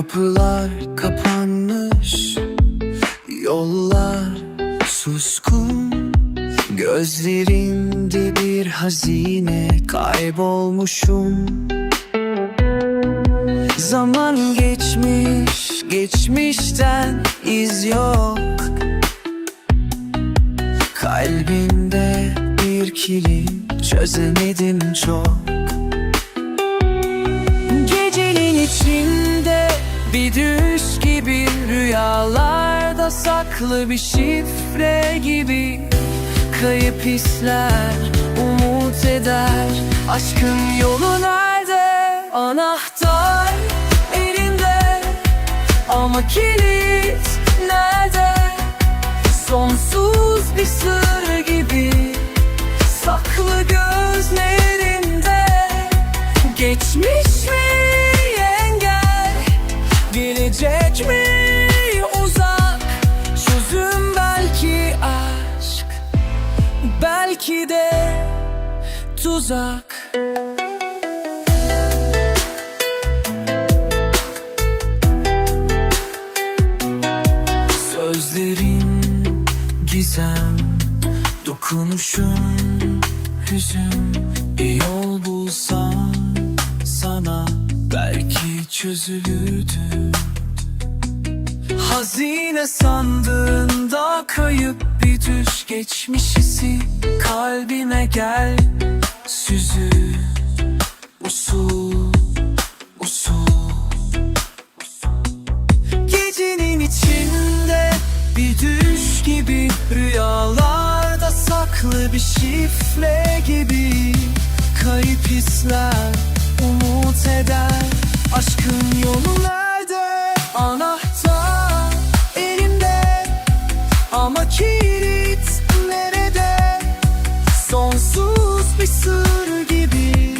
Kapılar kapanmış Yollar suskun. Gözlerinde bir hazine Kaybolmuşum. Zaman geçmiş Geçmişten iz yok. Kalbimde bir kilim Çözemedim çok. Saklı bir şifre gibi Kayıp hisler umut eder. Aşkın yolu nerede? Anahtar elinde. Ama kilit nerede? Sonsuz bir sır gibi Saklı gözlerinde. Geçmiş mi engel Gelecek mi Belki de tuzak. Sözlerin gizem Dokunuşun hüzün. Bir yol bulsam sana Belki çözülürdü Hazine sandığında kayıp bir düş geçmişisi Kalbime gel süzü usul usul Gecenin içinde bir düş gibi Rüyalarda saklı bir şifre gibi Kayıp hisler umut eder Aşkın yolu nerede? Anahtar Ama kilit nerede? Sonsuz bir sır gibi.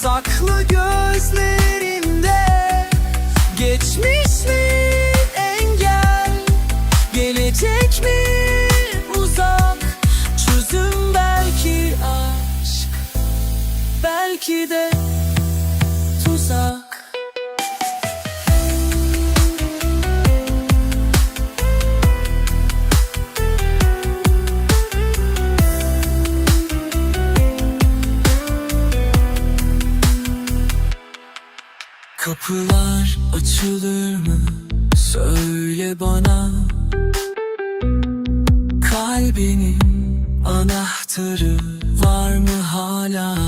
Saklı gözlerinde. Geçmiş mi engel? Gelecek mi uzak? Çözüm belki aşk Belki de tuzak Kapılar açılır mı? Söyle bana Kalbinin anahtarı var mı hala?